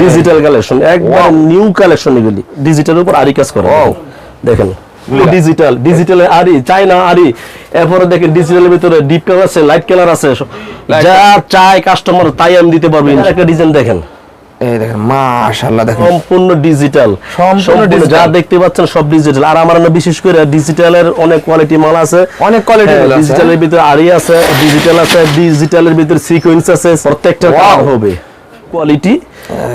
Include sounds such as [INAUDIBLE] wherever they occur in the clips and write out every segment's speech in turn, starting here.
Digital collection একদম new collection এগুলি। ডিজিটালের উপর আরি কাজ করে. দেখেন ডিজিটাল ডিজিটালে আরি চাইনা আরি এরপরে দেখেন ডিজিটালের ভিতরে ডিপ কালার আছে লাইট কালার আছে। যা চাই কাস্টমার তাই আমি দিতে পারব। একটা ডিজাইন দেখেন। এই দেখেন মাশাআল্লাহ দেখেন। সম্পূর্ণ ডিজিটাল সম্পূর্ণ। যা দেখতে পাচ্ছেন সব ডিজিটাল আর আমার বিশেষ করে ডিজিটালের অনেক কোয়ালিটি মাল আছে। অনেক কোয়ালিটি গুলো আছে। ডিজিটালের ভিতরে আরি আছে ডিজিটাল আছে ডিজিটালের ভিতরে সিকোয়েন্স আছে। প্রত্যেকটা হবে। কোয়ালিটি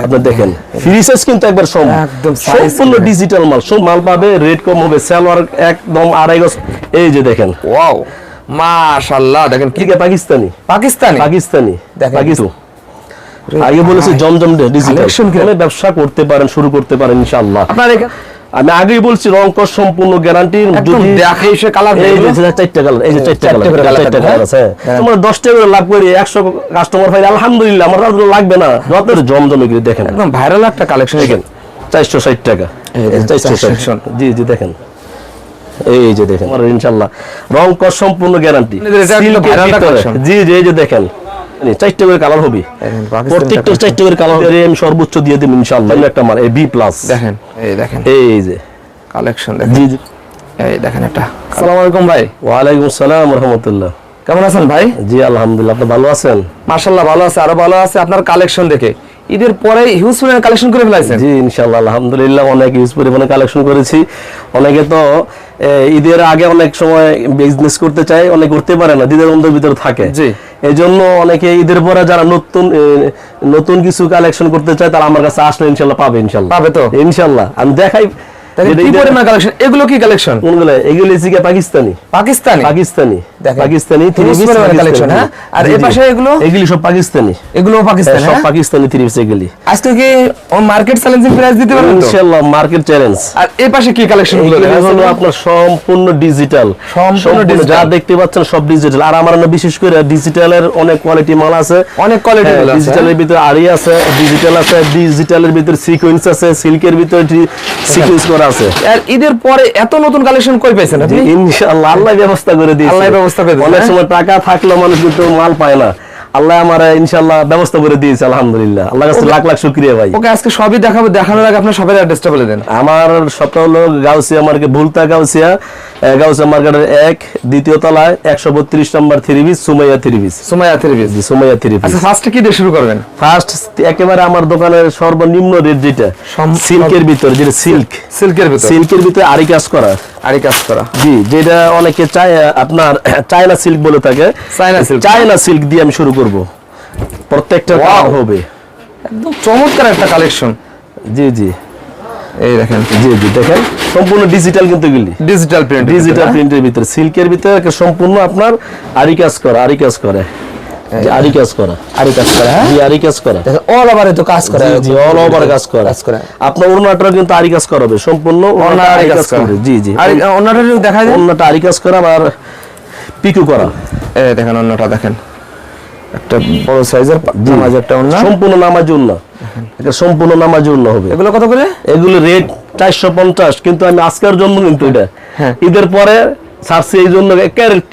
আপনি দেখেন ফ্রি সাইজ কিন্তু একবার সম একদম সম্পূর্ণ ডিজিটাল মাল সব মাল পাবে রেট কম হবে সালোয়ার একদম আড়াই গজ এই যে দেখেন। ওয়াও মাশাআল্লাহ দেখেন কি কে পাকিস্তানি। পাকিস্তানি? পাকিস্তানি দেখেন। পাকিস্তান। আগে বলেছে জমজম ডিজিটাল কালেকশন করে ব্যবসা করতে পারেন শুরু করতে পারেন ইনশাআল্লাহ। আপনার এখানে আমি আগেই বলছি রং সম্পূর্ণ গ্যারান্টি একদম দেখে এসে কালার এই যে চারটা কালার এই যে চারটা কালার চারটা কালার আছে। হ্যাঁ। তোমরা 10 টাকা করে লাভ করি 100 কাস্টমার আলহামদুলিল্লাহ আমার লাগবে না। যত জমজম এগুলি দেখেন। একদম ভাইরাল একটা কালেকশন দেখেন 460 টাকা। এই দেখেন, 460 460 জি জি দেখেন। এই যে দেখেন আমার ইনশাআল্লাহ। রং সম্পূর্ণ গ্যারান্টি। জি জি এই যে দেখেন। চারটে করে কালার হবে। প্রত্যেকটা চারটে করে কালার আমি সর্বোচ্চ দিয়ে দেব ইনশাআল্লাহ। একটা মাল এই বি প্লাস দেখেন এই দেখেন। এই যে। কালেকশন দেখেন। জি জি। এই দেখেন এটা আসসালামু আলাইকুম ভাই। ওয়ালাইকুম আসসালাম রহমতুল্লাহ। কেমন আছেন ভাই? জি আলহামদুলিল্লাহ আপনি ভালো আছেন? মাশাআল্লাহ ভালো আছে আরও ভালো আছে আপনার কালেকশন দেখে। ঈদের পরে হিউজ পরিমাণে কালেকশন করে ফেলাইছেন? জি ইনশাআল্লাহ আলহামদুলিল্লাহ অনেক হিউজ পরিমাণে কালেকশন করেছি। অনেকে তো ঈদের আগে অনেক সময় বিজনেস করতে চায় অনেক করতে পারে না দ্বিধার দ্বন্দ্বের ভিতরে থাকে। জি। এই জন্য অনেকে ঈদের পরে যারা নতুন নতুন কিছু কালেকশন করতে চায় তারা আমার কাছে আসলে ইনশাল্লাহ পাবে ইনশাল্লাহ পাবে তো? ইনশাল্লাহ আমি দেখাই কি পরিমাণ কালেকশন এগুলো কি কালেকশন কোনগুলো এগুলো হচ্ছে Pakistani. Pakistani? Pakistani. Pakistani Huge three piece পরিমাণে পাকিস্তানি। collection, হ্যাঁ? আর জি, পাশে এগুলো? এগুলি সব পাকিস্তানি। এগুলো পাকিস্তানি সব হ্যাঁ? পাকিস্তানি থ্রি পিস এগুলি। আজকে কি ও মার্কেট চ্যালেঞ্জিং প্রাইস দিতে পারবেন ইনশাআল্লাহ মার্কেট চ্যালেঞ্জ আর এই পাশে কি কালেকশনগুলো এগুলো দেখা হলো যাচ্ছে? আপনার সম্পূর্ণ ডিজিটাল সম্পূর্ণ যা দেখতে পাচ্ছেন সব ডিজিটাল আর আমার না বিশেষ করে ডিজিটালের অনেক কোয়ালিটি মাল আছে। অনেক কোয়ালিটি ডিজিটালের ভিতরে আরি আছে ডিজিটাল আছে ডিজিটালের ভিতরে সিকোয়েন্স আছে সিল্কের ভিতরে সিকোয়েন্স করা আছে। আর ঈদের পরে এত নতুন কালেকশন কই পাইছেন আপনি? ইনশাআল্লাহ আল্লাহ ব্যবস্থা করে দিয়েছে। আল্লাহ ব্যবস্থা করে দিয়েছে, অনেক হ্যাঁ? সময় টাকা থাকলেও মানুষ কিন্তু মাল পায় না। আল্লাহ আমার ইনশাআল্লাহ ব্যবস্থা করে দিয়েছে আলহামদুলিল্লাহ। আল্লাহ কাছে লাখ লাখ শুকরিয়া ভাই। ওকে আজকে সবই দেখাবো দেখানোর আগে আপনার সবার অ্যাড্রেসটা বলে দেন। আমার সবটা হলো গাউসিয়া মার্কেট ভুলতা গাউসিয়া গাউসিয়া মার্কেটের এক দ্বিতীয় তলায় একশো বত্রিশ নম্বর three piece Sumaiya three piece. Sumaiya three piece জি সুমাইয়া থ্রি আচ্ছা ফার্স্টে কি দিয়ে শুরু করবেন? ফার্স্ট একেবারে আমার দোকানের সর্বনিম্ন রেট যেটা সিল্কের ভিতর যেটা সিল্ক। সিল্কের ভিতর। সিল্কের ভিতরে আরি কাজ করা। আরি কাজ করা। জি যেটা অনেকে চায় আপনার চায়না সিল্ক বলে থাকে। China silk. চায়না সিল্ক দিয়ে আমি শুরু করব। প্রত্যেকটা হবে। একদম চমৎকার একটা কালেকশন। জি জি। এই দেখেন জি জি দেখেন সম্পূর্ণ ডিজিটাল কিন্তু ডিজিটাল প্রিন্ট ডিজিটাল প্রিন্টের ভিতরে সিল্কের ভিতরে সম্পূর্ণ আপনার আরি কাজ করা আরি কাজ করে। জি, আরি কাজ করা। আরি কাজ করা হ্যাঁ? জি আরি কাজ করা। অল ওভারে তো কাজ করা জি জি অল ওভার কাজ করা। কাজ করা। আপনার ওড়নাটা কিন্তু আরি কাজ করা সম্পূর্ণ ওড়নাটা আরি কাজ করা। জি জি। আর অন্যটা দেখা যায় ওড়নাটা আরি কাজ করা আর পিকু করা। দেখেন অন্যটা দেখেন। একটা বড় সাইজের নামাজ একটা অন্য সম্পূর্ণ নামাজ উন্না এটা সম্পূর্ণ নামাজ উন্না হবে। এগুলো কত করে? এগুলো রেট চারশো পঞ্চাশ কিন্তু আমি আজকের জন্য কিন্তু এটা। হ্যাঁ। ঈদের পরে ছাড়ছি এই জন্য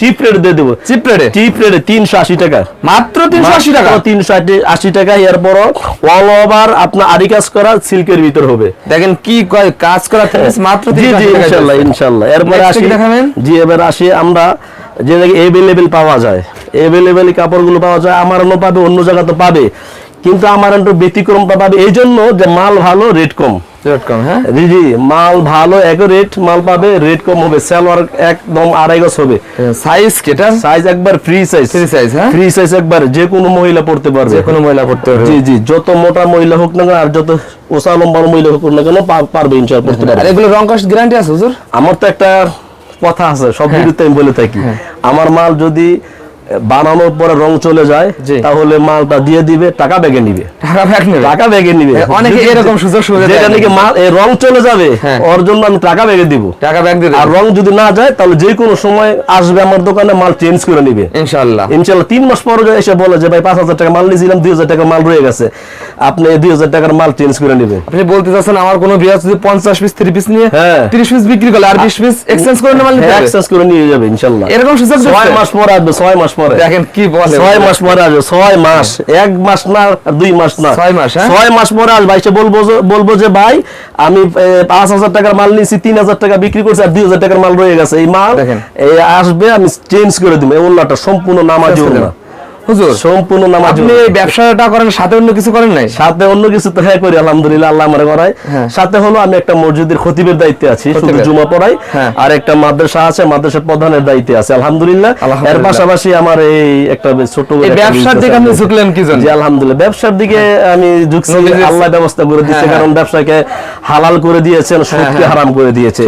চিপ রেট দিয়ে দেবো। চিপ রেটে চিপ রেটে তিনশো আশি টাকা। মাত্র তিনশো আশি টাকা? তিনশো আশি টাকা এরপর অল ওভার আপনার আরি কাজ করা সিল্কের ভিতর হবে। দেখেন কি কাজ করা মাত্র জি জি ইনশাল্লাহ ইনশাল্লাহ। এরপরে আসি। দেখাবেন? জি এবার আসি আমরা যে জায়গায় এভেলেবেল পাওয়া যায়। এভেলেবেল কাপড়গুলো পাওয়া যায় আমার অন্য পাবে অন্য জায়গা তো পাবে। কিন্তু আমার একটু ব্যতিক্রমটা পাবে এই জন্য যে মাল ভালো রেট কম। হ্যাঁ? জি জি মাল ভালো এক রেট মাল পাবে রেট কম হবে সালোয়ার একদম আড়াই গজ হবে। সাইজ কেটা? সাইজ একবার ফ্রি সাইজ Free size, হ্যাঁ? ফ্রি সাইজ একবার যে কোনো মহিলা পড়তে পারবে। যে কোনো মহিলা পড়তে পারবে। জি জি যত মোটা মহিলা হোক না আর যত ওসা লম্বার মহিলা হোক না কেন পারবে ইনশাআল্লাহ পড়তে আর এগুলো রং কস্ট গ্যারান্টি আছে হুজুর? আমার তো একটা কথা আছে সব ভিডিওতে আমি বলে থাকি। আমার মাল যদি বানানোর পরে রং চলে যায় তাহলে মালটা দিয়ে দিবে টাকা ব্যাগে নিবে। টাকা নেবে। ব্যাগে নিবে। হ্যাঁ, অনেকে এরকম সুযোগ সুবিধা যেটা নাকি মাল এই রং চলে যাবে হ্যাঁ। ওর জন্য আমি টাকা ব্যাগে দিব। টাকা ব্যাক দিয়ে আর রং যদি না যায় তাহলে যে কোনো সময় আসবে আমার দোকানে মাল চেঞ্জ করে নিবে। ইনশাআল্লাহ। ইনশাল্লাহ তিন মাস পরে এসে বলে যে ভাই পাঁচ হাজার টাকা মাল নিয়েছিলাম দুই হাজার টাকা মাল রয়ে গেছে। আপনি দুই হাজার টাকার মাল চেঞ্জ করে নেবেন আপনি বলতে চাচ্ছেন আমার কোনো বিয়ার যদি পঞ্চাশ পিস তিরিশ পিস নিয়ে হ্যাঁ। তিরিশ পিস বিক্রি করলে আর বিশ পিস এক্সচেঞ্জ করে এক্সচেঞ্জ নিয়ে যাবে ইনশাল্লাহ এরকম সুযোগ ছয় মাস পরে আসবে ছয় মাস পরে। দেখেন কি বলে ছয় মাস পরে আসবে ছয় মাস। এক মাস না দুই মাস না। ছয় মাস, হ্যাঁ? ছয় মাস পরে আসবে সে বলব যে- বলব যে ভাই আমি পাঁচ হাজার টাকার মাল নিয়েছি তিন হাজার টাকা বিক্রি করছি আর দুই হাজার টাকার মাল রয়ে গেছে। এই মাল আসবে আমি চেঞ্জ করে দিব। এই অন্যটা সম্পূর্ণ নামাজ অন্য হুজুর সম্পূর্ণ নামাজি আপনি ব্যবসাটা করেন সাথে অন্য কিছু করেন নাই? সাথে অন্য কিছু তো হ্যাঁ করি আলহামদুলিল্লাহ আল্লাহ আমার করায়। হ্যাঁ। সাথে হলো আমি একটা মসজিদের খতিবের দায়িত্বে আছি শুধু জুমা পড়াই। হ্যাঁ। আর একটা মাদ্রাসা আছে মাদ্রাসার প্রধানের দায়িত্বে আছে আলহামদুলিল্লাহ। এর পাশাপাশি আমার এই একটা ছোট ব্যবসার দিকে আপনি ঝুঁকলেন কি জন্য? আলহামদুলিল্লাহ। ব্যবসার দিকে আমি ঝুঁকছি আল্লাহ ব্যবস্থা করে হ্যাঁ। কারণ ব্যবসাকে হালাল করে দিয়েছেন সুদকে হ্যাঁ। হারাম করে দিয়েছে।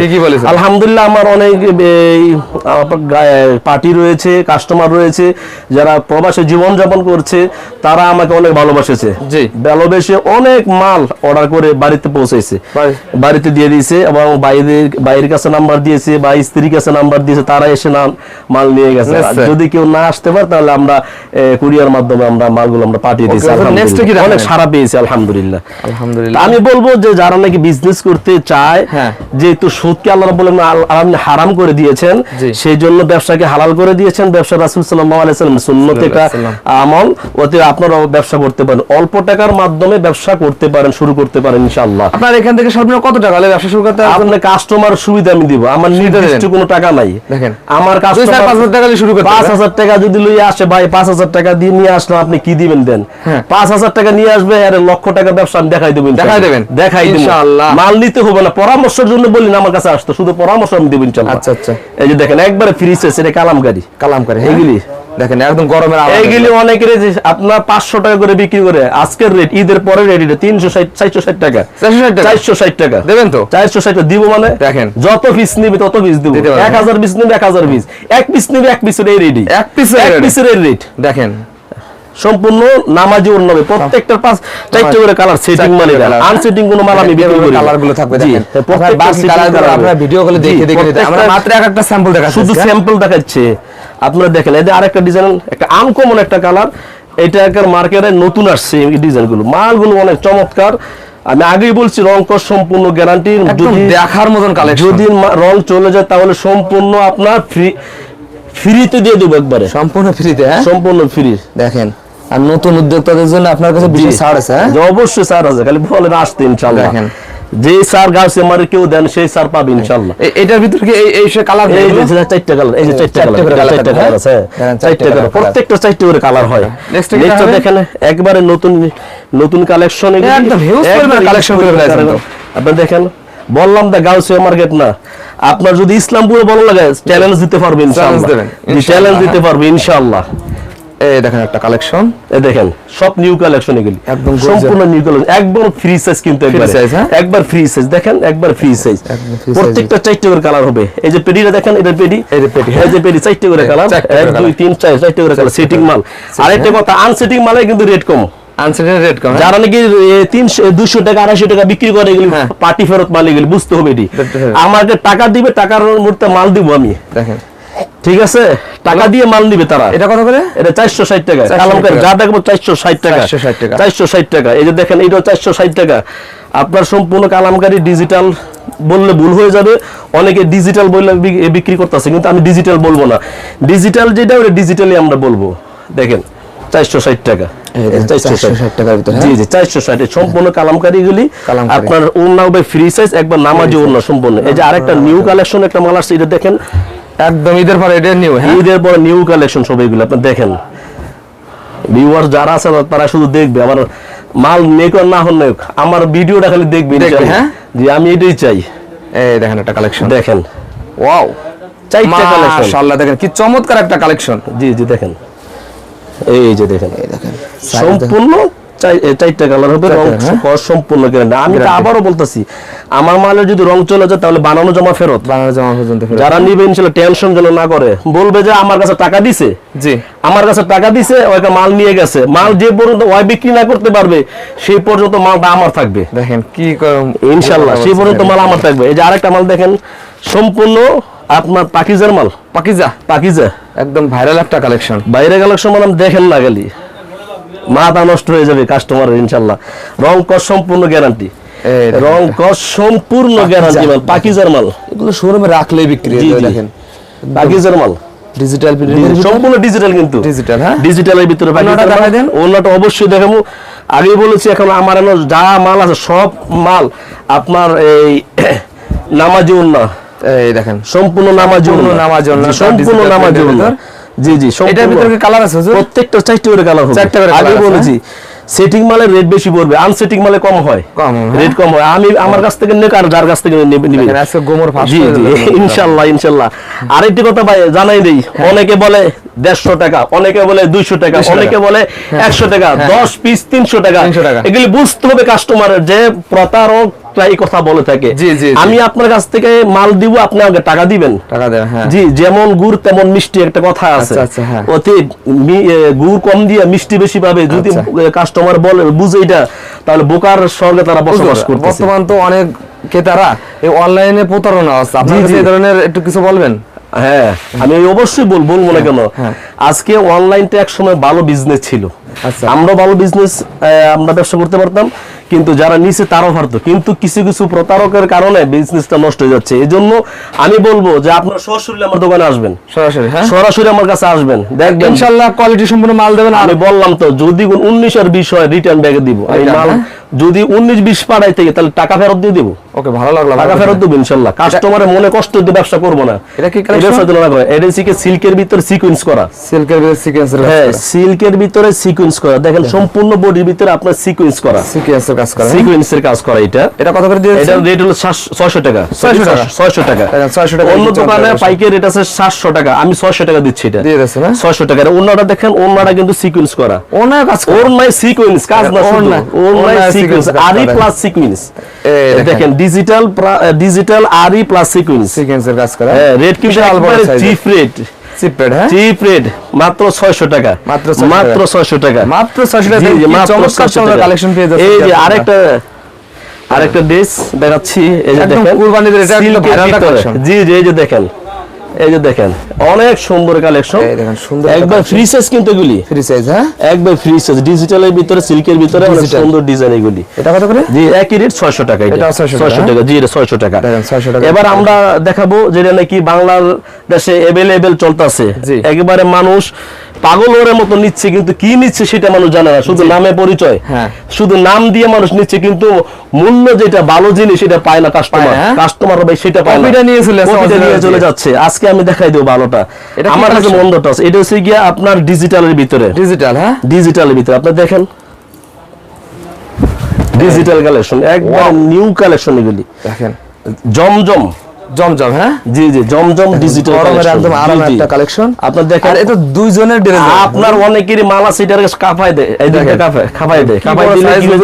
আলহামদুলিল্লাহ আমার অনেক পার্টি রয়েছে কাস্টমার রয়েছে যারা প্রবাসে জীবন যাপন করছে তারা আমাকে অনেক ভালোবাসেছে। ভালোবেসে অনেক মাল অর্ডার করে বাড়িতে পৌঁছেছে বাড়িতে দিয়ে দিয়েছে এবং বাইরে বাইরের কাছে নাম্বার দিয়েছে বা স্ত্রীর কাছে নাম্বার দিয়েছে তারা এসে নাম মাল নিয়ে গেছে। যদি কেউ না আসতে পারে তাহলে আমরা কুরিয়ার মাধ্যমে আমরা মালগুলো আমরা পাঠিয়ে দিয়েছি। অনেক সারা পেয়েছি আলহামদুলিল্লাহ। আলহামদুলিল্লাহ। আমি বলব যে যারা নাকি বিজনেস করতে চায় হ্যাঁ। যেহেতু সুদকে আল্লাহ রাব্বুল আলামিন হারাম করে দিয়েছেন সেই জন্য ব্যবসাকে হালাল করে দিয়েছেন ব্যবসা রাসূল সাল্লাল্লাহু আলাইহি সাল্লাম সুন্নত এটা আমল ওতে আপনারাও ব্যবসা করতে পারেন অল্প টাকার মাধ্যমে ব্যবসা করতে পারেন শুরু করতে পারেন ইনশাআল্লাহ আপনার এখান থেকে সর্বনিম্ন কত টাকা হলে ব্যবসা শুরু করতে? আপনার কাস্টমার সুবিধা আমি দিব আমার নির্দিষ্ট কোনো টাকা নাই দেখেন। আমার কাস্টমার পাঁচ হাজার টাকা দিয়ে শুরু করতে পাঁচ হবে। হাজার টাকা যদি লইয়ে আসে ভাই পাঁচ হাজার টাকা দিয়ে নিয়ে আসলাম আপনি কি দিবেন দেন হ্যাঁ। পাঁচ হাজার টাকা নিয়ে আসবে আরে লক্ষ টাকা ব্যবসা আমি দেখাই দেবেন দেখাই দেবেন? দেখাই দেবেন ইনশাআল্লাহ। মাল নিতে হবে না পরামর্শের জন্য বলি না আমার কাছে আসতো শুধু পরামর্শ আমি দেবেন ইনশাআল্লাহ। আচ্ছা, আচ্ছা। এই যে দেখেন একবারে ফ্রি সেস এটা কালামকারী। কালাম করে হ্যাঁ? এইগুলি। দেখেন একদম গরমের এইগুলি অনেকের আপনার পাঁচশো টাকা করে বিক্রি করে আজকের রেট ঈদের পরে রেট এটা তিনশো চারশো ষাট টাকা। 460 টাকা? চারশো ষাট টাকা। দেবেন তো? চারশো ষাট দিব মানে? দেখেন। যত পিস নিবি তত পিস দিব। এক হাজার পিস নিবি এক হাজার পিস এক পিস নিবি এক পিসের এই রেডি এক পিসের এক। পিসের রেট দেখেন সম্পূর্ণ নামাজি অন্যবে প্রত্যেকটার পাঁচ চারটে করে কালার সেটিং মানে করে। আনসেটিং কোনো মাল আমি বিক্রি করি কালারগুলো থাকবে দেখেন। হ্যাঁ, আপনারগুলো ভিডিও করে দেখে দেখে আমরা মাত্র এক একটা স্যাম্পল দেখাচ্ছি শুধু স্যাম্পল দেখাচ্ছে। আপনারা দেখেন এদের আরেকটা ডিজাইন একটা আনকমন একটা কালার এটা একের মার্কেটে নতুন আসছে এই ডিজাইনগুলো মালগুলো অনেক চমৎকার। আমি আগেই বলছি রং কস সম্পূর্ণ গ্যারান্টি যদি দেখার মতন কালেকশন যদি রং চলে যায় তাহলে সম্পূর্ণ আপনার ফ্রি ফ্রিতে দিয়ে দেবো একবারে। সম্পূর্ণ ফ্রিতে হ্যাঁ? সম্পূর্ণ ফ্রি দেখেন আর নতুন উদ্যোক্তাদের জন্য আপনার কাছে বিশেষ ছাড় আছে হ্যাঁ? যে অবশ্যই স্যার আছে খালি বলেন আসতে ইনশাল্লাহ দেখেন। যে স্যার গাছে মারে কেউ দেন সেই স্যার পাবে ইনশাল্লাহ এ- এটার ভিতরে কি এই এই সে কালার এই যে চারটা কালার এই যে চারটা কালার চারটা কালার আছে হ্যাঁ? চারটা কালার প্রত্যেকটা চারটে করে কালার হয়। নেক্সট? দেখেন একবারে নতুন নতুন কালেকশন একদম huge পরিমাণ collection করে ফেলেছেন। আপনি দেখেন বললাম দা গাউসিয়া মার্কেট না। আপনার যদি ইসলামপুরে ভালো লাগে চ্যালেঞ্জ দিতে পারবে ইনশাআল্লাহ। চ্যালেঞ্জ দিতে পারবে ইনশাআল্লাহ। এই দেখেন একটা কালেকশন এই দেখেন সব নিউ কালেকশন এগুলি। একদম সম্পূর্ণ নিউ কালেকশন একদম ফ্রি সাইজ কিন্তু একবার। হ্যাঁ? একবার ফ্রি সাইজ দেখেন একবার ফ্রি সাইজ। প্রত্যেকটা চারটে করে কালার হবে। এই যে পেডিটা দেখেন এটা পেডি এই যে পেডি, এই যে পেডি চারটে করে কালার চারটে করে এক দুই colour। তিন চার চারটে করে কালার সেটিং মাল। আরেকটা কথা আনসেটিং মালে কিন্তু রেট কম। যারা নাকি দুশো টাকা আড়াইশো টাকা বিক্রি করে এগুলি হ্যাঁ। পার্টি ফেরত মাল এগুলি বুঝতে হবে এটি। আমাকে টাকা দিবে টাকার মুহূর্তে মাল দিব আমি। দেখেন। ঠিক আছে? টাকা দিয়ে মাল নিবে তারা। এটা কত করে? এটা চারশো ষাট টাকা। 460 যা দেখব চারশো ষাট টাকা। 460 টাকা। চারশো ষাট টাকা। এই যে দেখেন এইটাও চারশো ষাট টাকা। আপনার সম্পূর্ণ কালামকারী ডিজিটাল বললে ভুল হয়ে যাবে। অনেকে ডিজিটাল বললে বিক্রি করতেছে কিন্তু আমি ডিজিটাল বলব না। ডিজিটাল যেটা ওটা ডিজিটালি আমরা বলব। দেখেন চারশো ষাট টাকা। 460 টাকার ভিতরে, জি? জি চারশো ষাট। সম্পূর্ণ কালামকারী। গুলি আপনার ওড়না ফ্রি সাইজ একবার নামাজি ওড়না সম্পূর্ণ। এই যে আরেকটা নিউ কালেকশন একটা মাল আসছে এটা দেখেন একদম ঈদের পরে এটা নিউ হ্যাঁ? ঈদের পরে নিউ কালেকশন সব এগুলো আপনি দেখেন। ভিউয়ার যারা আছে তারা শুধু দেখবে আমার মাল নেক না হন নেক আমার ভিডিওটা খালি দেখবে হ্যাঁ? জি আমি এটাই চাই। এই দেখেন একটা কালেকশন দেখেন। ওয়াও চারটা কালেকশন মাশাআল্লাহ দেখেন কি চমৎকার একটা কালেকশন জি জি দেখেন। এই যে দেখেন। এই দেখেন। সম্পূর্ণ চারটা কালার হবে রং হ্যাঁ? সম্পূর্ণ গ্যারান্টি আমি তো আবারও বলতেছি আমার মালের যদি রং চলে যায় তাহলে বানানো জমা ফেরত। বাংলা জামা পর্যন্ত যারা নিবে ইনশাল্লাহ টেনশন যেন না করে। বলবে যে আমার কাছে টাকা দিছে? জি। আমার কাছে টাকা দিছে ওইটা মাল নিয়ে গেছে। মাল যে পর্যন্ত ওই বিক্রি না করতে পারবে সেই পর্যন্ত মালটা আমার থাকবে। দেখেন কি সেই পর্যন্ত মাল আমার থাকবে। এই যে আরেকটা মাল দেখেন সম্পূর্ণ আপনার পাকিজার মাল। পাকিজা? পাকিজা। একদম ভাইরাল একটা কালেকশন বাইরে কালেকশন মাল আমি দেখেন না গেলি মাথা নষ্ট হয়ে যাবে কাস্টমারের ইনশাল্লাহ। রং কস সম্পূর্ণ গ্যারান্টি রং কস সম্পূর্ণ গ্যারান্টি মাল পাকিজার মাল। এগুলো শোরুমে রাখলেই বিক্রি হয়ে। দেখেন। পাকিজার মাল। ডিজিটাল সম্পূর্ণ ডিজিটাল কিন্তু। ডিজিটাল হ্যাঁ? ডিজিটালের ভিতরে পাকিজার মাল। দেন। অন্যটা অবশ্যই দেখাবো। আগে বলেছি এখন আমার যা মাল আছে সব মাল আপনার এই [CLEARS THROAT] নামাজি উন্না। এই দেখেন। সম্পূর্ণ নামাজি উন্না। নামাজি জি, সম্পূর্ণ নামাজি উন্না। জি জি এটার ভিতরে কালার আছে প্রত্যেকটা চারটে করে কালার হবে। চারটে করে আগে বলেছি সেটিং রেট বেশি পড়বে আনসেটিং মালে কম হয়। কম, হ্যাঁ। রেট কম হয়। আমি আমার কাছ থেকে নেক আর যার কাছ থেকে নেবে নিবে। আজকে গোমর ফাঁস জি জি ইনশাআল্লাহ ইনশাআল্লাহ আরেকটি কথা ভাই জানাই দেই অনেকে বলে দেড়শো টাকা অনেকে বলে দুইশো টাকা অনেকে বলে একশো টাকা দশ পিস তিনশো টাকা। 300 টাকা। এগুলি বুঝতে হবে কাস্টমারের যে প্রতারক এই কথা বলে থাকে। আমি আপনার কাছ থেকে মাল দিব আপনি আমাকে টাকা দিবেন টাকা দেন হ্যাঁ জি যেমন গুড় তেমন মিষ্টি একটা কথা আছে আচ্ছা, আচ্ছা, হ্যাঁ। ওতে গুড় কম দিয়ে মিষ্টি বেশি পাবে যদি আচ্ছা। কাস্টমার বলে বুঝে এটা তাহলে বোকার স্বর্গে তারা বসবাস হুজুর, বর্তমান তো অনেক ক্রেতারা এই অনলাইনে প্রতারণা আছে জি। এই ধরনের একটু কিছু বলবেন হ্যাঁ আমি অবশ্যই বলব বলব না কেন হ্যাঁ। আজকে অনলাইনটা এক সময় ভালো বিজনেস ছিল আচ্ছা। আমরা ভালো বিজনেস আমরা ব্যবসা করতে পারতাম কিন্তু যারা নিচে তারাও পারতো। কিন্তু কিছু কিছু প্রতারকের কারণে বিজনেসটা নষ্ট হয়ে যাচ্ছে। এই জন্য আমি বলব যে আপনার সরাসরি আমার দোকানে আসবেন। সরাসরি হ্যাঁ? সরাসরি আমার কাছে আসবেন। দেখবেন। ইনশাআল্লাহ কোয়ালিটি সম্পূর্ণ মাল দেবেন আমি বললাম তো যদি কোন উনিশ আর বিশ হয় রিটার্ন ব্যাগে দিব। Return, মাল হ্যাঁ? যদি উনিশ বিশ পাড়াই থেকে তাহলে টাকা ফেরত দিয়ে দিব। ওকে ভালো লাগল টাকা ফেরত। দেবো ইনশাল্লাহ কাস্টমারের মনে কষ্ট দিয়ে ব্যবসা করব না। এটা কি এই? ব্যবসা দিল না। করে এটা হচ্ছে সিল্কের ভিতরে সিকোয়েন্স করা। সিল্কের ভিতরে সিকোয়েন্সের হ্যাঁ সিল্কের ভিতরে সিকোয়েন্স করা। দেখেন সম্পূর্ণ বডির ভিতরে আপনার সিকোয়েন্স করা। সিকোয়েন্সের কাজ করে। হ্যাঁ? সিকোয়েন্সের কাজ করা এটা। এটা কত করে দিয়েছেন? এটার রেট হলো ছয়শো টাকা। 600 টাকা। ছয়শো টাকা। 600 টাকা অন্য দোকানে। পাইকারি রেট আছে সাতশো টাকা। আমি ছয়শো টাকা দিচ্ছি এটা। দিয়ে দিয়েছেন হ্যাঁ? ছয়শো টাকা। আর অন্যটা দেখেন অন্যটা কিন্তু সিকোয়েন্স করা। ওনার কাজ ওর নাই সিকোয়েন্স কাজ না শুধু। ওর নাই সিকোয়েন্স আরই প্লাস সিকোয়েন্স দেখেন। ডিজিটাল ডিজিটাল আরই প্লাস সিকোয়েন্স সিকোয়েন্সের কাজ করে। হ্যাঁ রেট কিন্তু বিশাল বড় একবারে size রেট চিপেড হ্যাঁ? মাত্র 600 টাকা। মাত্র মাত্র 600 টাকা। মাত্র 600 টাকা। চমৎকার চমৎকার কালেকশন পেয়ে যাচ্ছেন এই যে আরেকটা আরেকটা ড্রেস দেখাচ্ছি। এই যে দেখেন কুরবানিদের এটা একটা। জি জি এই যে দেখেন। এই যে দেখেন অনেক সুন্দর কালেকশন এই দেখেন, সুন্দর একবার collection। ফ্রি সাইজ কিন্তু এগুলি ফ্রি সাইজ হ্যাঁ একবার ফ্রি সাইজ ডিজিটালের ভিতরে সিল্কের ভিতরে অনেক Digital। সুন্দর ডিজাইন এগুলি এটা কত করে জি একই রেট 600 টাকা এটা এটাও 600 টাকা, 600 টাকা জি এটা 600 টাকা দেখেন, 600 টাকা। এবার আমরা দেখাবো যেটা নাকি বাংলার দেশে अवेलेबल চলতেছে জি। একেবারে মানুষ পাগল ওর মতো নিচ্ছে কিন্তু কি নিচ্ছে সেটা মানুষ জানে না। শুধু নামে পরিচয়। হ্যাঁ। শুধু নাম দিয়ে মানুষ নিচ্ছে কিন্তু মূল্য যেটা ভালো জিনিস সেটা পায় না কাস্টমার হ্যাঁ? কাস্টমার ভাই সেটা পায় না। নিয়ে চলে নিয়ে চলে যাচ্ছে। আজকে আমি দেখাই দেবো ভালোটা। আমার কাছে মন্দটা আছে। এটা হচ্ছে গিয়া আপনার ডিজিটালের ভিতরে। ডিজিটাল হ্যাঁ? ডিজিটালের ভিতরে। আপনি দেখেন। ডিজিটাল কালেকশন একবার Wow. নিউ কালেকশন এগুলি। দেখেন। জমজম। জমজম হ্যাঁ? জি জি জমজম ডিজিটাল গরমের একদম একটা কালেকশন আপনার দেখেন এটা দুইজনের ড্রেস আপনার অনেকেরই মাল এটার দেয় এই দেখেন। দেয় দিলে কি হয়ে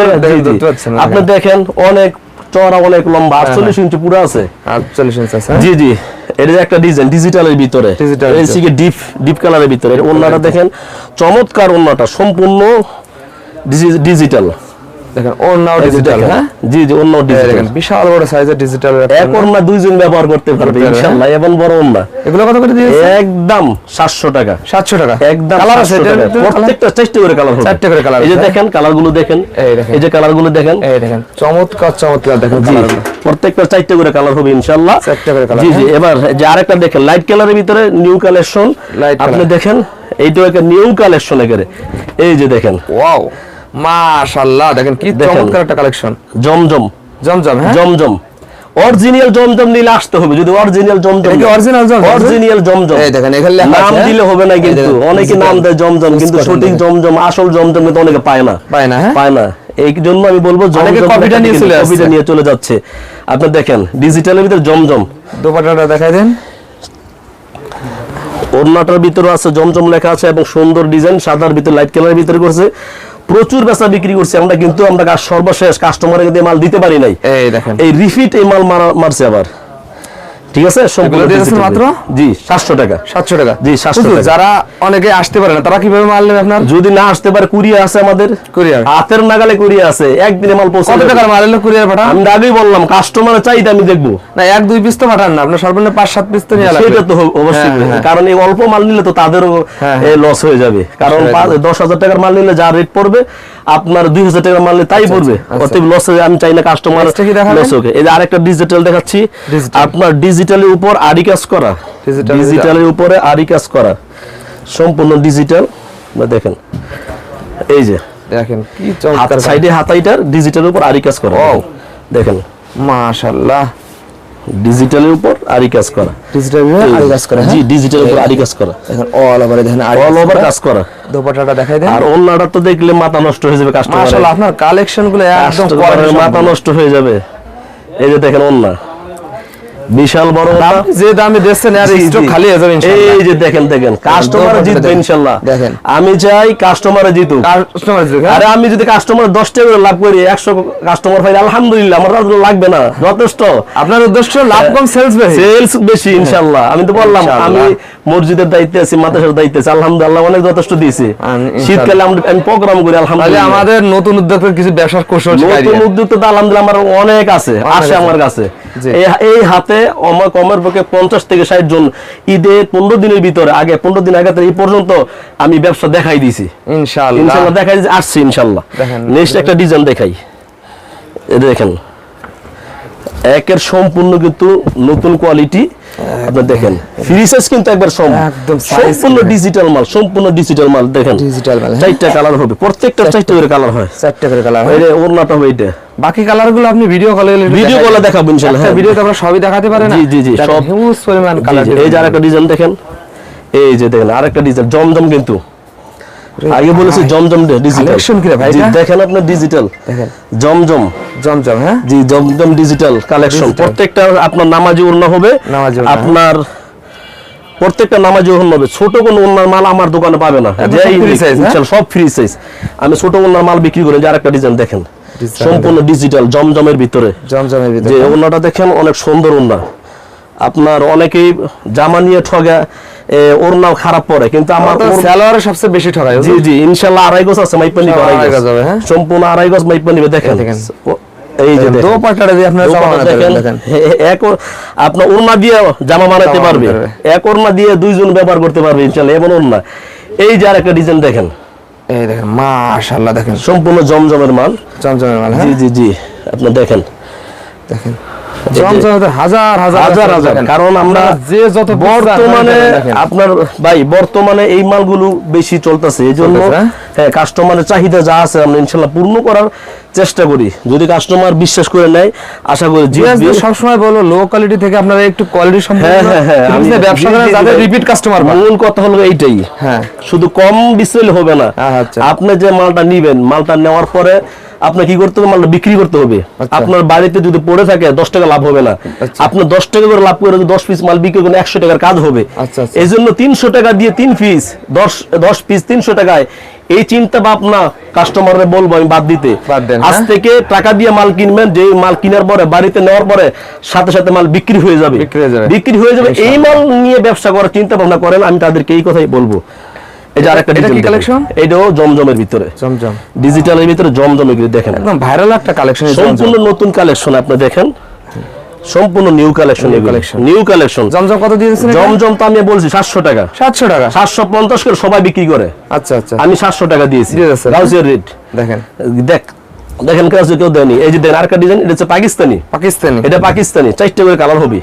না, আপনি দেখেন। অনেক চড়া অনেক লম্বা আটচল্লিশ ইঞ্চি পুরো আছে। আর চল্লিশ ইঞ্চ আছে হ্যাঁ? জি জি। এটা একটা ডিজাইন ডিজিটালের ভিতরে। এসিকে ডিপ ডিপ কালারের ভিতরে। ওন্নাটা দেখেন। চমৎকার ওন্নাটা সম্পূর্ণ ডিজিটাল দেখেন ওর ডিজিটাল হ্যাঁ? জি জি অন্য ডিজিটাল দেখেন বিশাল বড় সাইজের ডিজিটাল এক ওন্না দুইজন ব্যবহার করতে পারবে ইনশাআল্লাহ এবং বড় ওন্না এগুলো কত করে দিয়েছে? একদম 700 টাকা। সাতশো টাকা। একদম কালার আছে 700 এটার টাকা। ভিতরে প্রত্যেকটা চারটে করে কালার হবে। চারটে করে colour এই যে দেখেন কালারগুলো দেখেন। এই দেখেন। এই যে কালারগুলো দেখেন। এই দেখেন চমৎকার চমৎকার দেখেন জি প্রত্যেকটা চারটে করে কালার হবে ইনশাআল্লাহ চারটে করে colour, জি জি হ্যাঁ? এবার যে আরেকটা দেখেন লাইট কালারের ভিতরে নিউ কালেকশন আপনি দেখেন এইটাও একটা নিউ কালেকশন একেবারে। এই যে দেখেন। ওয়াও মাশাআল্লাহ দেখেন কি চমৎকার একটা কালেকশন জমজম। জমজম হ্যাঁ? জমজম। অরিজিনাল জমজম নিলে আসতে হবে যদি অরিজিনাল জমজম এটা original জমজম? অরিজিনাল জমজম। এই দেখেন, এখানে লেখা নাম? দিলে হবে না কিন্তু অনেকে নাম দেয় জমজম কিন্তু সঠিক জমজম আসল জমজম অনেকে পায় না। পায় না, হ্যাঁ? পায় না। এই জন্য আমি বলব জমজম copy টা নিয়ে চলে কপিটা নিয়ে চলে যাচ্ছে। আপনি দেখেন ডিজিটালের ভিতরে জমজম। দোপাট্টাটা দেখাই দেন। ওড়নাটার ভিতরে আছে জমজম লেখা আছে এবং সুন্দর ডিজাইন সাদার ভিতরে লাইট কালারের ভিতরে করছে। প্রচুর বেচা বিক্রি করছে আমরা কিন্তু আমরা সর্বশেষ কাস্টমারে দিয়ে মাল দিতে পারি নাই। এই দেখেন। এই রিফিট এই মাল মারা- মারছে আবার। ঠিক আছে? মাত্র? জি সাতশো টাকা। সাতশো টাকা। জি, 700 টাকা। যারা অনেকে আসতে পারে না তারা কীভাবে মাল নেবে আপনার? যদি না আসতে পারে আছে আমাদের। Courier? হাতের নাগালে আছে একদিনে মাল পৌঁছে কত টাকার মাল এলো কুরিয়ার পাঠান? আমি আগেই বললাম কাস্টমারের চাইতে আমি দেখব। না এক দুই পিস তো পাঠান না আপনার সর্বনিম্ন পাঁচ সাত পিস তো নিয়ে সেটা তো অবশ্যই। হ্যাঁ, হ্যাঁ। কারণ এই অল্প মাল নিলে তো তাদেরও লস হয়ে। যাবে। কারণ হয়ে যাবে। দশ হাজার টাকার মাল নিলে যা রেট পড়বে আপনার দুই হাজার টাকা মাল নিলে তাই পড়বে। আচ্ছা। অতএব লস আমি চাই না কাস্টমার লস হোক। এই যে আরেকটা ডিজিটাল দেখাচ্ছি। আপনার ডিজিটালের উপর আড়ি কাজ করা। ডিজিটালের উপরে আড়ি কাজ করা। সম্পূর্ণ ডিজিটাল দেখেন এই যে। দেখেন কি চমৎকার সাইডে হাতাইটার ডিজিটালের উপর আড়ি কাজ করা. দেখেন। মাশাআল্লাহ ডিজিটালের উপর আড়ি কাজ করা। ডিজিটাল আরি কাজ করে জি হ্যাঁ? ডিজিটালের উপর আড়ি কাজ করা। এখন অল ওভারে দেখেন আরি অল ওভার কাজ করা। দোপাট্টাটা দেখাই দেন। আর অন্যটা তো দেখলে মাথা নষ্ট হয়ে যাবে কাস্টমার মাশাআল্লাহ আপনার কালেকশনগুলো একদম মাথা নষ্ট হয়ে যাবে। এই যে দেখেন অন্য বিশাল বড়। যে দামে দিচ্ছেন আর স্টক খালি হয়ে যাবে ইনশাআল্লাহ এই যে দেখেন দেখেন কাস্টমার জিতবে দেখেন। ইনশাল্লাহ দেখেন। আমি চাই কাস্টমার জিতুক কাস্টমার যুগ আরে আমি যদি কাস্টমার দশ টাকা করে লাভ করি একশো কাস্টমার পাই আলহামদুলিল্লাহ আমার লাগবে না যথেষ্ট আপনার উদ্দেশ্য লাভ কম সেলস বেশি সেলস বেশি ইনশাল্লাহ আমি তো বললাম আমি মসজিদের দায়িত্বে আছি মাদ্রাসার দায়িত্বে আছি আলহামদুলিল্লাহ অনেক যথেষ্ট দিয়েছি শীতকালে আমরা আমি প্রোগ্রাম করি আলহামদুলিল্লাহ আমাদের নতুন উদ্যোগের কিছু ব্যবসার কৌশল নতুন দিয়ে। উদ্যোক্তা তো আলহামদুলিল্লাহ আমার অনেক আছে আসে আছে। আমার কাছে। এই- হাতে আমার কমের পক্ষে পঞ্চাশ থেকে ষাট জন ঈদে পনেরো দিনের ভিতরে আগে পনেরো দিন আগে এই পর্যন্ত আমি ব্যবসা দেখাই দিছি ইনশাআল্লাহ। ইনশাল্লাহ দেখাই আসছি আসছে ইনশাল্লাহ। নেক্সট একটা ডিজাইন দেখাই। দেখেন একের সম্পূর্ণ কিন্তু নতুন কোয়ালিটি আপনি দেখেন ফ্রি সাইজ কিন্তু একবার সম্পূর্ণ ডিজিটাল মাল সম্পূর্ণ ডিজিটাল মাল দেখেন। ডিজিটাল মাল, হ্যাঁ। চারটা কালার হবে প্রত্যেকটা চারটা। করে কালার হয়। চারটা করে কালার হয়। যে ওড়নাটা হবে এটা বাকি কালারগুলো আপনি ভিডিও কলে ভিডিও কলে দেখাবো ইনশাআল্লাহ হ্যাঁ। ভিডিওতে আমরা সবই দেখাতে পারি না। জি, জি, জি, সব- হিউজ পরিমাণ কালার এই যে আরেকটা ডিজাইন দেখেন। এই যে দেখেন আরেকটা ডিজাইন জমজম কিন্তু। আগে বলেছি জমজম ডিজিটাল ভাই? দেখেন আপনি ডিজিটাল দেখেন। জমজম। জমজম হ্যাঁ? জি জমজম ডিজিটাল কালেকশন প্রত্যেকটা আপনার নামাজি ওড়না হবে। আপনার প্রত্যেকটা নামাজি ওড়না হবে। ছোট কোন ওড়নার মাল আমার দোকানে পাবে না। সব নিক, হ্যাঁ? সব ফ্রি সাইজ আমি ছোট ওড়নার মাল বিক্রি করি যে আরেকটা ডিজাইন দেখেন। সম্পূর্ণ ডিজিটাল জমজমের ভিতরে। জমজমের ভিতরে যে ভিতরে দেখেন অনেক সুন্দর ওড়না আপনার অনেকেই জামা নিয়ে ঠগা এ, ওড়নাও খারাপ পড়ে কিন্তু আমার সালোয়ারে সবচেয়ে বেশি ঠকায় জি জি ইনশাল্লাহ আড়াই গজ আছে মাইপা নিবে সব আড়াই গজ। হবে, হ্যাঁ? সম্পূর্ণ আড়াই গজ মাইপা নিবে দেখেন। দেখেন। এই যে দোপাট্টাটা দিয়ে আপনারা জামা বানাতে দেখেন। এক ওড়না দিয়ে জামা বানাতে পারবে। এক ওড়না দিয়ে দুইজন ব্যবহার করতে পারবে ইনশাল্লাহ এমন ওড়না। এই যে আরেকটা ডিজাইন দেখেন। এই দেখেন মাশাআল্লাহ দেখেন। সম্পূর্ণ জমজমের মাল। জমজমের মাল জি হ্যাঁ জি জি আপনি দেখেন। দেখেন। হাজার হাজার হাজার হাজার। কারণ আমরা যে যত বর্তমানে আপনার ভাই বর্তমানে এই মালগুলো বেশি চলতেছে। এই জন্য হ্যাঁ? কাস্টমারের চাহিদা যা আছে আমরা ইনশাল্লাহ পূর্ণ করার চেষ্টা করি। যদি কাস্টমার বিশ্বাস করে নেয় আশা করি সবসময় বলো লো কোয়ালিটি থেকে আপনারা একটু কোয়ালিটি হ্যাঁ হ্যাঁ ব্যবসা জি, করেন যাদের রিপিট কাস্টমার মূল কথা হলো এইটাই। হ্যাঁ। শুধু কম বিচলে হবে না। আচ্ছা। আপনি যে মালটা নিবেন মালটা নেওয়ার পরে আপনি কি করতে হবে মালটা বিক্রি করতে হবে আচ্ছা। আপনার বাড়িতে যদি পড়ে থাকে দশ টাকা লাভ হবে না আচ্ছা। আপনি দশ টাকা করে লাভ করে যদি দশ পিস মাল বিক্রি করেন একশো টাকার কাজ হবে আচ্ছা। এই জন্য তিনশো টাকা দিয়ে তিন পিস দশ দশ পিস তিনশো টাকায় এই চিন্তা ভাবনা কাস্টমারে বলব আমি বাদ দিতে আজ হ্যাঁ? থেকে টাকা দিয়ে মাল কিনবেন যে মাল কেনার পরে বাড়িতে নেওয়ার পরে সাথে সাথে মাল বিক্রি হয়ে যাবে। বিক্রি হয়ে যাবে এই মাল নিয়ে ব্যবসা করার চিন্তা ভাবনা করেন আমি তাদেরকে এই কথাই বলব এই যে আরেকটা এটা কি ডিজাইন দেখেন। collection? এটাও জমজমের ভিতরে। জমজম। ডিজিটালের ভিতরে জমজমের ভিতরে দেখেন। একদম ভাইরাল একটা কালেকশন সম্পূর্ণ নতুন কালেকশন আপনি দেখেন। সম্পূর্ণ new collection new collection Zamzam কত দিয়ে জমজম তো আমি বলছি সাতশো টাকা। সাতশো টাকা। সাতশো পঞ্চাশ করে সবাই বিক্রি করে। আচ্ছা আচ্ছা। আমি সাতশো টাকা দিয়েছি। গাউসিয়ার রেট। দেখেন। দেখ দেখেন কেউ দেয়নি। এই যে দেখেন আরেকটা ডিজাইন এটা হচ্ছে পাকিস্তানি। পাকিস্তানি। এটা পাকিস্তানি। চারটে করে কালার হবে।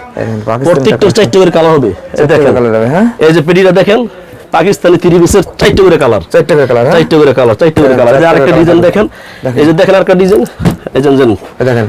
প্রত্যেকটা চারটে করে কালার হবে। দেখেন। হ্যাঁ? এই যে পেডিটা দেখেন। পাকিস্তানি থ্রি পিসের চারটে করে কালার চারটে করে কালার হ্যাঁ? চারটে করে কালার চারটে করে কালার এই যে আরেকটা ডিজাইন দেখেন। এই যে দেখেন আরেকটা ডিজাইন এই যে দেখেন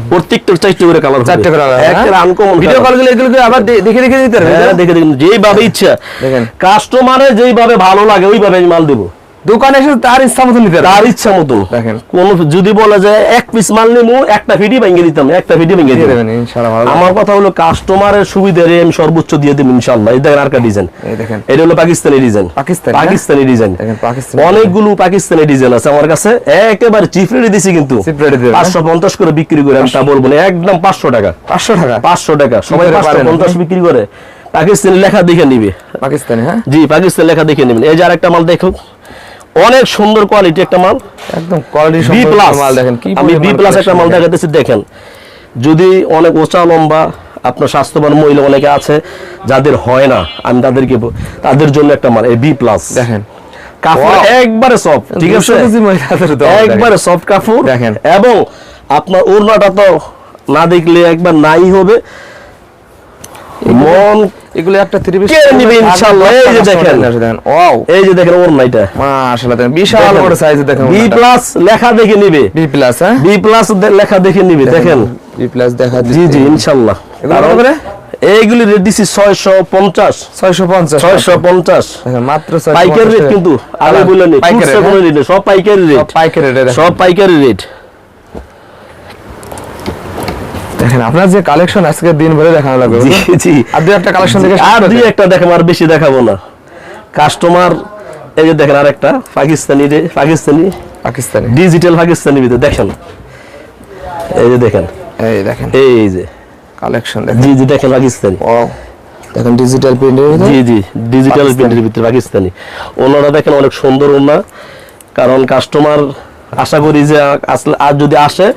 চারটে করে কালার চারটে করে কালার একটা আনকমন ভিডিও কলগুলো এগুলো আবার দেখে দেখে দিতে হবে? হ্যাঁ দেখে দেখুন যেইভাবে ইচ্ছা। দেখেন। কাস্টমারে যেইভাবে ভালো লাগে ওইভাবে আমি মাল দেবো। দোকানে এসে তার ইচ্ছা মতো নিতে তার ইচ্ছা মতো। দেখেন। কোন যদি বলা এক পিস মাল নিমু একটা ভিডি ভেঙে দিতাম একটা ভিডি ভেঙে ইনশাআল্লাহ আমার কথা হলো কাস্টমারের সুবিধারে আমি সর্বোচ্চ দিয়ে দেব ইনশাআল্লাহ। এই দেখেন ডিজাইন এই দেখেন। এটা হলো পাকিস্তানি ডিজাইন পাকিস্তানি, পাকিস্তানি ডিজাইন দেখেন, পাকিস্তানি অনেকগুলো পাকিস্তানি ডিজাইন আছে আমার কাছে। একেবারে চিপ রেটে দিছি কিন্তু। দিবেন? পাঁচশো পঞ্চাশ করে বিক্রি করে আমি তা বলব না একদম পাঁচশো টাকা। পাঁচশো টাকা? পাঁচশো টাকা। সবাই করে পাঁচশো পারেন? পঞ্চাশ বিক্রি করে পাকিস্তানি লেখা দেখে নিবে। পাকিস্তানি হ্যাঁ? জি পাকিস্তানি লেখা দেখে নেবেন। এই যে আরেকটা মাল দেখো। অনেক সুন্দর কোয়ালিটি একটা মাল। একদম কোয়ালিটি প্লাস মাল দেখেন কি আমি বি প্লাস একটা মাল দেখাতেছি দেখেন। যদি অনেক উঁচা লম্বা আপনার স্বাস্থ্যবান মহিলা অনেকে আছে যাদের হয় না আমি তাদেরকে তাদের জন্য একটা মাল এই বি প্লাস দেখেন। কাপড় একবারে সফট ঠিক আছে? 200 কেজি মহিলাদের দম দেখেন। একবারে সফট কাপড় দেখেন। এবং আপনার ওড়নাটা তো না দেখলে একবার নাই হবে। মন এগুলো একটা থ্রি পিস কে নিবে ইনশাআল্লাহ? এই যে দেখেন। ওয়াও। এই যে দেখেন ওড়না এটা। মাশাআল্লাহ দেখেন বিশাল বড় সাইজ দেখেন বি প্লাস লেখা দেখে নিবে। বি প্লাস হ্যাঁ? বি প্লাস লেখা দেখে নিবে দেখেন বি প্লাস দেখা জি জি ইনশাল্লাহ এগুলো? এইগুলি রেট দিছি ছয়শো পঞ্চাশ। 650 পঞ্চাশ মাত্র 650 পাইকারি রেট কিন্তু আগে বলে নি পাইকারি রেট সব পাইকারি রেট সব পাইকারি রেটে। সব পাইকারি রেট দেখেন আপনার যে কালেকশন আজকে দিন ভরে দেখানো লাগবে জি জি। আর দুই একটা কালেকশন দেখে আর দুই একটা দেখাবো আর বেশি দেখাবো না। কাস্টমার এই যে দেখেন আরেকটা পাকিস্তানি রে পাকিস্তানি। পাকিস্তানি। ডিজিটাল পাকিস্তানি ভিতরে দেখেন। এই যে দেখেন। এই দেখেন। এই যে। কালেকশন দেখেন। জি জি দেখেন পাকিস্তানি। ও দেখেন ডিজিটাল প্রিন্টের জি জি ডিজিটাল পাকিস্তানি। প্রিন্টের ভিতরে পাকিস্তানি। ওনারা দেখেন অনেক সুন্দর ওনা কারণ কাস্টমার আশা করি যে আসলে আর যদি আসে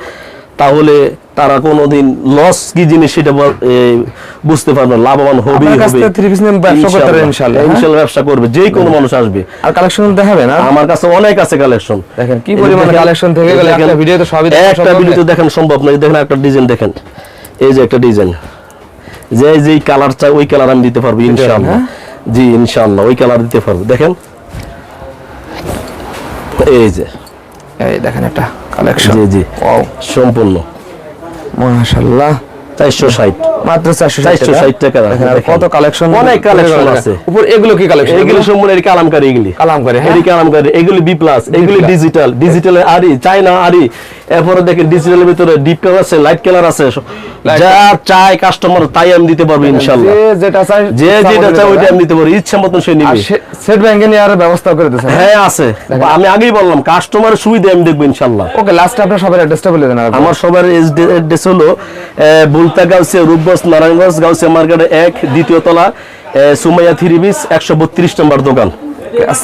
তাহলে তারা কোনোদিন লস কি জিনিস সেটা বুঝতে পারবে লাভবান হবে। ইনশাআল্লাহ, হ্যাঁ? ব্যবসা করবে যে কোনো মানুষ আসবে। আর কালেকশন দেখাবেন আর আমার কাছে অনেক আছে কালেকশন দেখেন কি পরিমাণ কালেকশন থেকে গেলে একটা ভিডিওতে সবই একটা ভিডিওতে না। দেখেন সম্ভব না দেখেন একটা ডিজাইন দেখেন। এই যে একটা ডিজাইন যে যেই কালার চাই ওই কালার আমি দিতে পারব ইনশাআল্লাহ হ্যাঁ? জি ইনশাআল্লাহ ওই কালার দিতে পারব। দেখেন। এই যে। এই দেখেন একটা কালেকশন জি জি। সম্পূর্ণ। মাশাআল্লাহ। চারশো ষাট। মাত্র 460 460 টাকা। কত কালেকশন অনেক কালেকশন আছে। উপর এগুলো কি কালেকশন এগুলো সম্পূর্ণ কালামকারী এগুলি। কালামকারী করে হ্যাঁ? এদিকে কালামকারী এগুলি বি প্লাস এগুলি ডিজিটাল ডিজিটাল আরি চাইনা আরি এরপরে দেখেন ডিজিটালের ভিতরে ডিপ কালার আছে লাইট কালার আছে। যা চাই কাস্টমার তাই আমি দিতে পারব ইনশাআল্লাহ যে যেটা চাই যে যেটা মতো ওইটা আমি দিতে পারি ইচ্ছা মতন সে নিবে। সেট ব্যাংকে নিয়ে আর ব্যবস্থা করে দিয়েছেন হ্যাঁ আছে। আমি আগেই বললাম কাস্টমারের সুবিধা আমি দেখব ইনশাআল্লাহ ওকে লাস্ট আপনার সবার অ্যাড্রেসটা বলে দেন আমার সবার এড্রেস হলো বুলতা গাউসে রূপগঞ্জ নারায়ণগঞ্জ গাউসে মার্কেটে এক দ্বিতীয় তলা সুমাইয়া থ্রি বিস একশো বত্রিশ নম্বর দোকান।